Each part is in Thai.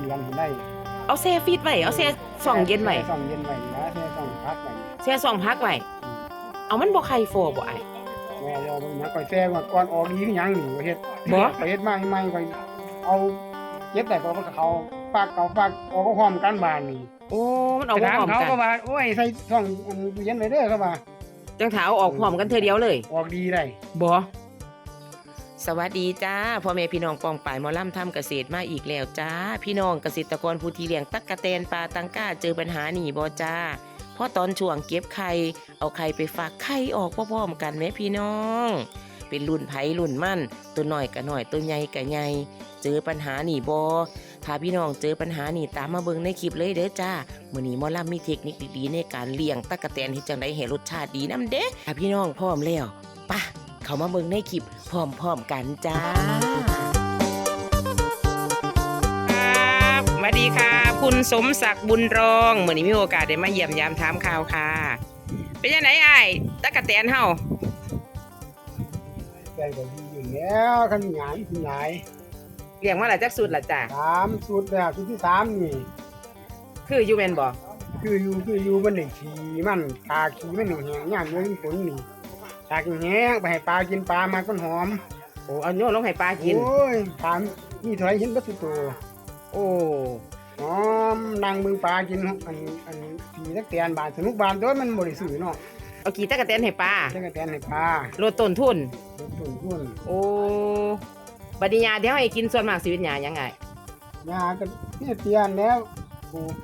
เดือนผมได้เอาแช่ฟีดไว้เอาแช่ส่องเย็นไว้ส่องเย็นไว้นะแช่ส่องพักไว้แช่ส่องพักไว้เอามันบ่ไข่โฟบ่อ้ายแม่เราเบิ่งนะก่อยแช่ก่อนก่อนออกดีคือหยังนี่ว่าเฮ็ดบ่ไปเฮ็ดมาใหม่ๆก่อยเอาเก็บได้ก็มันก็เขาฝากเขาฝากออกก็พร้อมกันบานนี่โอ้มันเอาบ่ถามพร้อมเขากันก็ว่าโอ้ยใส่ส่องอันตู้เย็นไว้เด้อเขาว่าจังถาเอาออกพร้อมกันเทื่อเดียวเลย ออกดีได้บ่ สวัสดีจ้าพ่อแม่พี่น้องปองป่ายมอล่ำทำเกษตรมาอีกแล้วจ้า พี่น้องเกษตรกรผู้ที่เลี้ยงตักกะแตนปลาตังก้าเจอปัญหานี่บ่จ้าเพราะตอนช่วงเก็บไข่เอาไข่ไปฝากไข่ออกพร้อมๆกันแม่พี่น้อง เป็นรุ่นไผรุ่นมั่น ตัวหน้อยก็น้อยตัวใหญ่ก็ใหญ่เจอปัญหานี่บ่ถ้าพี่น้องเจอปัญหานี่ตามมาเบิ่งในคลิปเลยเด้อจ้ามื้อนี้มอล่ำมีเทคนิคดีๆในการเลี้ยงตักกะแตนที่จังได๋ให้รสชาติดีนํเด้ถ้าพี่น้องพร้อมแล้วไปะ เขามาเบิ่งในคลิปพร้อมๆกันจ้าครับสวัสดีค่ะ คุณสมศักดิ์บุญรองเหมือนนี้มีโอกาสได้มาเยี่ยมยามถามข่าวค่ะ เป็นยังไงไอ้ายตะกะแตนเฮาแกก็ดีอยู่แล้วคันหยายคุณหยายเลี้ยงมาหลายจักสุดละจ้ะสามสุดแล้วสุดที่สามนี่ คืออยู่แม่นบ่คืออยู่คืออยู่มันได้ขี่มันตาขี่มันแห้งๆย่ามเรื่องฝนนี่ ตากแห้งๆไปให้ปลากินปลามันก็หอมโอ้เอาโยนลงให้ปลากิน โอ้ยปลานี่เท่าไหรเห็นก็สุดตัวโอ้หอมนั่งมือปลากินอันอันขี่ตักแตนบานสนุกบานโด้วยมันบริสุทธิ์เนาะเอากี่ตะกะแตนให้ปลาตักแตนให้ปลาลดต้นทุนลดต้นทุนโอ้บัดนี้ยาที่เฮาให้กินส่วนมากสิเป็นยาหยังไงยาก็เนี่ยเตียนแล้วปลูก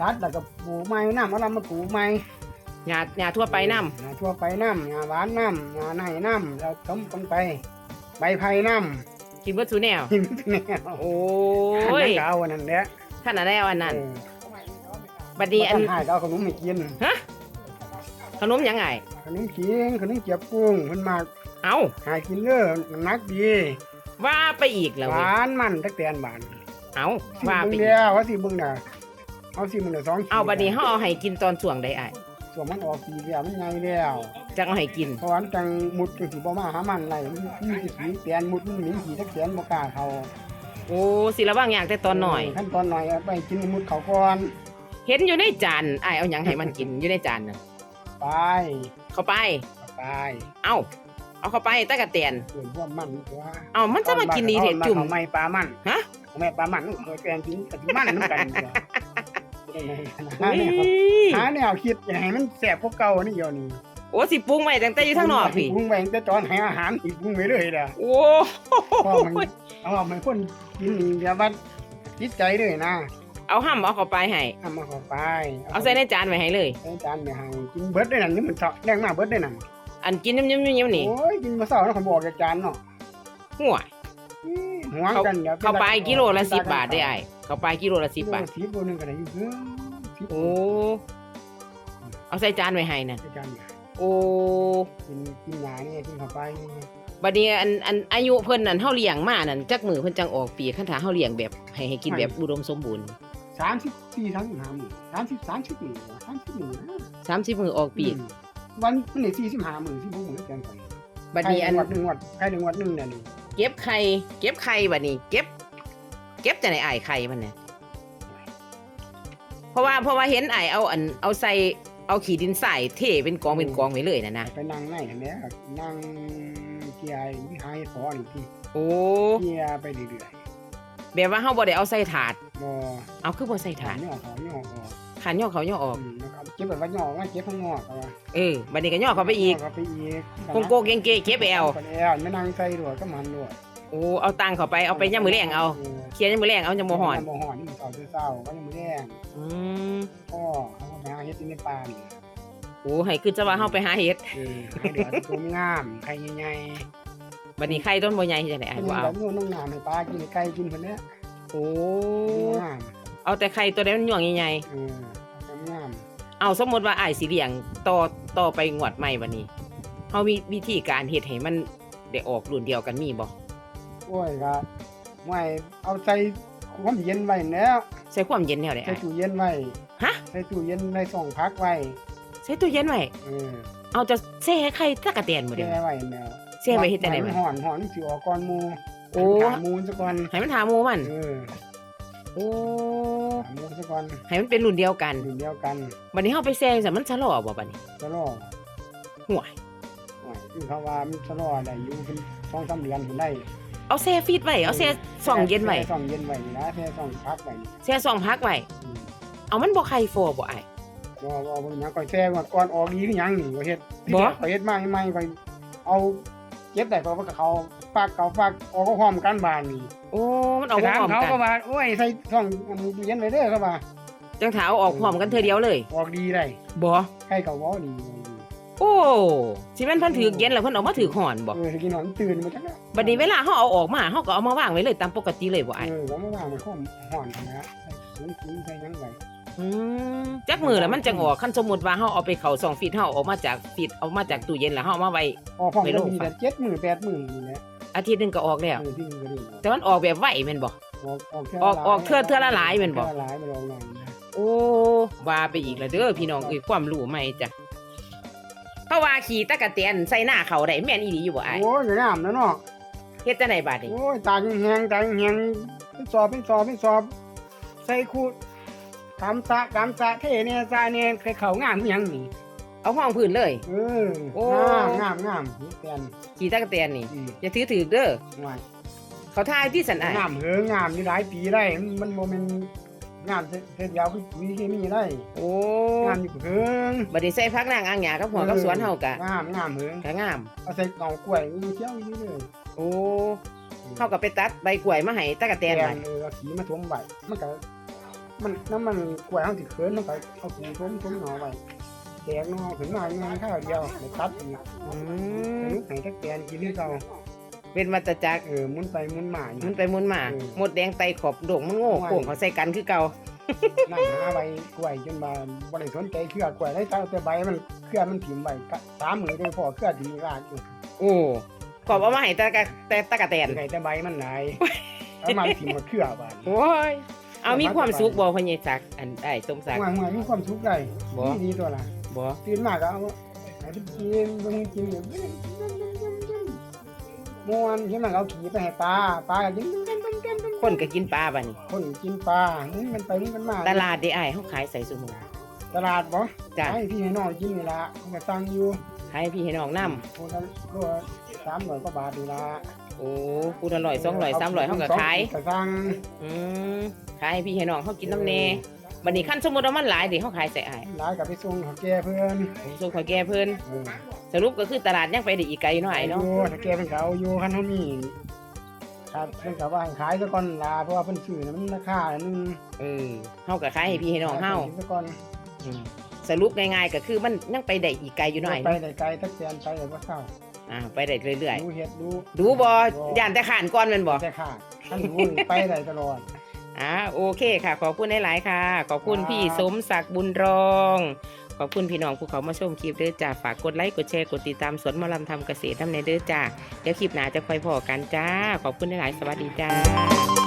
ตัดแล้วก็ปลูกไม้น้ำเอาลำมาปลูกไม้ ยายาทั่วไปนํยาทั่วไปน้ำยาหวานน้ำยาในน้ำแล้วต้มกันไป ใบไผ่น้กินเบิดซุแนวำกินแนวโอ้อันยนั้นก็เอาอันนั้นแหละขนาดแล้วอันนั้นเออบัดนี้อันบ่ทัหายก็เอาขนมให้กินขนมหยังไงขนมเคียงขนมเจียบกุ้งเพิ่นมาเอาหายกินเด้อน้ำหนักดีว่าไปอีกแล้วหเว้ยวานมันตักแตนบานเอาสิว่าไปเบิ่งอีกแล้วว่าสิเบิ่งน่ะเอาสิมึงน่ะสองขีดเอาบัดนี้เฮาเอาให้กินตอนช่วงใดอ้าย ส่วนมันออกปีแล้วมันใหญ่แล้วจังเอาให้กินเพราะว่ามันจังมุดจังสิบ่มาหามันไรมันมีสิสีแตนมุดมันหนีสีตักแตนบ่กล้าเข้าโอ้สิระวังอย่างแต่ตอนหน่อย ขั้นตอนหน่อยเอาไปกินมุดเขาก่อนเห็นอยู่ในจานอ้ายเอาหยังให้มันกินอยู่ในจานน่ะไปเข้าไป ไปเอาเอาเข้าไปตะกะแตนส่วนพวกมันตัวเอามันจะมากินดีเถอะจุ่ม เอาไม่ปลามันฮะ เอาไม่ปลามันเคยแกงกินกับมันน้ำกันตัว หาอุ้แนวยหาแนวคิดอย่าให้มันแสบพวกเก่านี่เดียวนี้โอ้สิปรุงไว้ตั้งแต่อยู่ทางนอกพี่ปรุงไปตั้งแต่ตอนให้อาหารอีกปรุงไปเลยล่ะโอ้พอมันเอาออกมาคนกินนี่อย่าบัดจิตใจเลยนะเอาห้ำเอาเข้าไปให้เอามาเข้าไป เอาใส่ในจานไว้ให้เลยใส่จานไม่ให้กินเบิดได้นั่นนี่มันเสาะแรงมากเบิดได้นั่นอันกินยิ้มยิ้มยิ้มนี่โอ้ยกินมาเสาร์แล้วเขาบอกจากจานเนาะห่วยหวงกันดี๋ยวเข้าไปกิโลละ10บาทได้อ้าย เข้าไปกิโลละ10บาทสิบโลนึงก็ได้อยู่เพิ่นสิบโอ้เอาใส่จานไว้ให้น่ะจากจานเนี่ยโอ้กินกินหยานี่กินเข้าไปบัดนี้อันอันอายุเพิ่นนั่นเฮาเลี้ยงมานั่นจักมือเพิ่นจังออกปีคันถ้าเฮาเลี้ยงแบบให้ให้กินแบบอุดมสมบูรณ์สามสิบสี่สามสิบห้าหมื่นสามสิบสามสิบหมื่นสามสิบหมื่น30มือออกปีอืมวันมันนี่สี่สิบห้าหมื่นสิบหกหมื่นแกงไปบัดนี้อันไข่หนึ่งวัดไข่หนึ่งวัดหนึ่งเนี่ยนี่เก็บไข่เก็บไข่บัดนี้ เก็บเก็บจะไหนอ้ายไข่มันเนี่ยเพราะว่าเพราะว่าเห็นอ้ายเอาอันเอาใส่เอาขี้ดินใส่เทเป็นกองเป็นกองไว้เลยน่ะนะไปนั่งในอันเนี้ยนั่งเกียร์ที่หายฟอนี่ที่โอ้เกียร์ไปเรื่อยแบบว่าเฮาบ่ได้เอาใส่ถาดๆบ่เอาคือบ่ใส่ถาขาดย่อเขาย่อออกขันย่อเขาย่อออกอืมแล้วก็เก็บแบบว่าย่อว่าเก็บข้างนอกเอาว่าเออบัดนี้ก็ย่อเข้าไปอีกเข้าไปอีกโกงโกงเกงเกเก็บไปเอาไปแล้วไม่นั่งใส่ด้วยก็มันด้วย โอ้เอาตังเข้าไปเอาไปย่ามมือแรงเอาเคลียร์ย่ามมือแรงเอาจังบ่ฮ้อนยามบ่ฮ้อนนี่เศร้าเศร้าก็ยังไม่แรงอืมพ่อเขาก็ไปหาเฮ็ดที่ในป่านี่โอ้ให้คือจะว่าเฮาไปหาเห็ดเออให้เดือดตัวงามไข่ใหญ่บัดนี้ไข่ต้นบ่ใหญ่จังได๋ๆอ้ายเป็นบ่แบเอาบนู้นน้องน้ำให้ปลากินให้ไก่กินคนเนี้ยโอ้งามเอาแต่ไข่ตัวใดมันหย่องใหญ่เออเอางามๆเอาสมมุติว่าอ้ายสิเลี้ยงต่อต่อไปงวดใหม่บัดนี้เฮามีวิธีการเฮ็ดให้มันได้ออกรุ่นเดียวกันมีบ่ โอ้ยก็ไม่เอาใส่ความเย็นไว้แล้วใส่ความเย็นแนวใดใส่อ้ายตู้เย็นไว้ฮะใส่ตู้เย็นในส่องพักไว้ใส่ตู้เย็นไว้เออเอาจะแช่ไข่ตะกะแตนบ่เด้แช่ไว้แนวแช่ไว้เฮ็ดจังได๋มัมันนห่อนห่อนมันสิออกก่อนหมูโอ้ให้มันขาหมูซะก่อนให้มันหาหมูมันเออโอ้ถามหมูซะก่อนให้มันเป็นรุ่นเดียวกันรุ่นเดียวกันบัดนี้เฮาไปแซงซะมันชะลอบ่บัดนี้ตลอดห่วยโอ้ยคือเขาว่ามันตลอดได้อยู่เป็นสองสามเดือนผมได้ เอาแซฟีดไว้เอาแซส่องเย็นไว้แช่ส่องเย็นไว้นี่นะแช่ส่องพักไว้นี่แซส่องพักไว้อืมเอามันบ่ไข่ฟอบ่อ้ายบ่บ่บ่หยังก่อยแช่ก่อนก่อนออกดีคือหยังนี่ก็เฮ็ดบ่ข่อยเฮ็ดมาใหม่ๆข่อยเอาเก็บได้ก็ว่าเขาฝากเขาฝากออกก็พร้อมกันบานนี่โอ้มันเอาบ่ถามพร้อมเขากันก็ว่าโอ้ยใส่ส่องอันนี้เย็นไว้เด้อเขาว่าจังถาเอาออกพร้อมกันเทื่อเดียวเลย ออกดีได้บ่ใครก็เว้าดี โอ้สิแม่นเพิ่นถือเย็นแล้วเพิ่นเอามาถือหอนบ่เออสิกินนอนตื่นมาจังนะบัดนี้เวลาเฮาเอาออกมาเฮาก็เอามาวางไว้เลยตามปกติเลยบ่อ้ายเออก็มาว่างมันข้อมห่อนนะใส่สูงสูงใส่หยังไว้อืมจักมือแล้วมันจังออกคันสมมุติว่าเฮาเอาไปเข้าซองฟีดเฮาเอามาจากฟีดเอามาจากตู้เย็นแล้วเฮาเอามาไว้ ออกพร้อมไม่กันลงมีไฟแต่เจ็ดหมื่นแปดหมื่นนี่แหละอาทิตย์หนึงก็ออกแล้ว เออที่มันก็ได้แต่มันออกแบบไวแม่นบ่ ออกออกเทื่ออกออกเทื่อเทื่อละหลายแม่นบ่ เทื่อละหลายไม่ลองหน่อยนะ โอ้ว่าไปอีกแล้วเด้อพี่น้องเอ้ยความรู้ใหม่จ้ะ เพราะว่าขี่ตะกะเตียนใส่หน้าเขาได้แม่นอีหลีอยู่บ่อ้ายโอ้ยอย่างงามนะเนาะเฮ็ดจังไดบาดนี้โอ้ยตาแห้งๆตาแห้งๆเป็นสอบเป็นสอบเป็นสอบ ใส่คูดกำสะกำสะเทเนี่ยสะเนี่ยใครเขางามอหยังนี่เอาห้องพื้นเลย เออโอ้ งามงามงามนี่แตนขี่ตะกะเตียนนี่อืมอย่าถือถือเด้อ ว่าเขาทายที่สันอ้ายงามเหืองามนี่หลายปีได้มันโมเมน งามเสียเดียวคือปุ๋ยเคมีได้โอ้งามอยู่เหืองบัดนี้ใส่พักนางอ่างหยากับหัวกับสวนเฮากะงามงามเหืองก็งามเอาใส่เงากล้วยนี่เที่ยวอยู่เลยโอ้เฮาก็ไปตัดใบกล้วยมาให้ตะกะเตียนแตไว้นเออเอาขีมาทวมใบมันก็มันน้ำมันกล้วยเฮาสิเขินมันก็เอาขีทวมทวมหนอไว้แตกหนอขึ้นมาอย่างข้าวเดียวไปตัดอีกอืไปมลูกไหนตะแกนกินที่เก่า เป็นวัฏจักรเออหมุนไปหมุนมาอยู่มันไปหมุนมาเออหมดแดงไตขอบโด่งมันโง่โป่งเขาใส่กันคือเก่านั่งหาใบกล้วยจนมาบ่ได้สนใจเครือกล้วยได้แต่แต่ใบมันเครือมันถิ่มไว้กะสามมือได้พอเครือดีรากอยู่โอ้ขอบเอามาให้ตะกะแต่ตะกะแตนไงแต่ใบมันหลายเอามาถิ่มหมดเครือบาดโอ้ยเอามีความสุขบ่พะเยศักดิ์อันได้สมศักดิ์ห่วยห่วยมีความสุขได้บ่ ดีดีตัวละบ่ตื่นมาก็เอาให้ไปกินเบิ่งกินอยู่ ม่วนที่มันเอาขี่ไปให้ปลาปลาก็กินคนก็กินปลาบัดนี้ คนกินปลาหมุนกันไปหมุนกันมาตลาดได้อ้ายเฮาขายใส่ซุมื้อตลาดบ่จ้ะให้พี่ให้น้องกินนี่ล่ะเขาก็สั่งอยู่ขายให้พี่ให้น้องนํโลละโลละสามร้อยกว่าบาทนี่ล่ะโอ้พูดอร่อย200 300เฮาก็ขายก็สั่งอืมขายให้พี่ให้น้องเฮากินน้ำแน่ บัดนี้คันสมมุติว่ามันหลายดิเฮาขายใส่อ้ายหลายก็ไปส่งเขาแก่เพิ่นผมส่งขอแก่เพิ่นเออสรุปก็คือตลาดยังไปได้อีกไกลเนาะอ้ายเนาะ อยู่ถ้าแก่เพิ่นก็เอาอยู่คันเท่านี้ครับเพิ่นก็ว่าให้ขายซะก่อนล่ะเพราะว่าเพิ่นซื้อน่ะมันราคาหนึงเออเฮาก็ขายให้พี่ให้น้องเฮาซะก่อนอืมสรุปง่ายๆก็คือมันยังไปได้อีกไกลอยู่หน่อยไปได้ไกลตักแสนไปได้บ่เศร้าอ่าไปได้เรื่อยดูเฮ็ดดูๆ ดูบ่ย่านแต่ขานก่อนแม่นบ่ แต่ค่ะท่านดูนี่ไปได้ตลอด อ่าโอเคค่ะ ขอบคุณหลายๆค่ะ ขอบคุณครับพี่สมศักดิ์บุญรอง ขอบคุณพี่น้องผู้เขามาชมคลิปเด้อจ้าฝากกดไลค์กดแชร์กดติดตามสวนหมอลำทำเกษตรทำในเด้อจ้าเดี๋ยวคลิปหน้าจะค่อยพอกันจ้า ขอบคุณหลายๆสวัสดีจ้า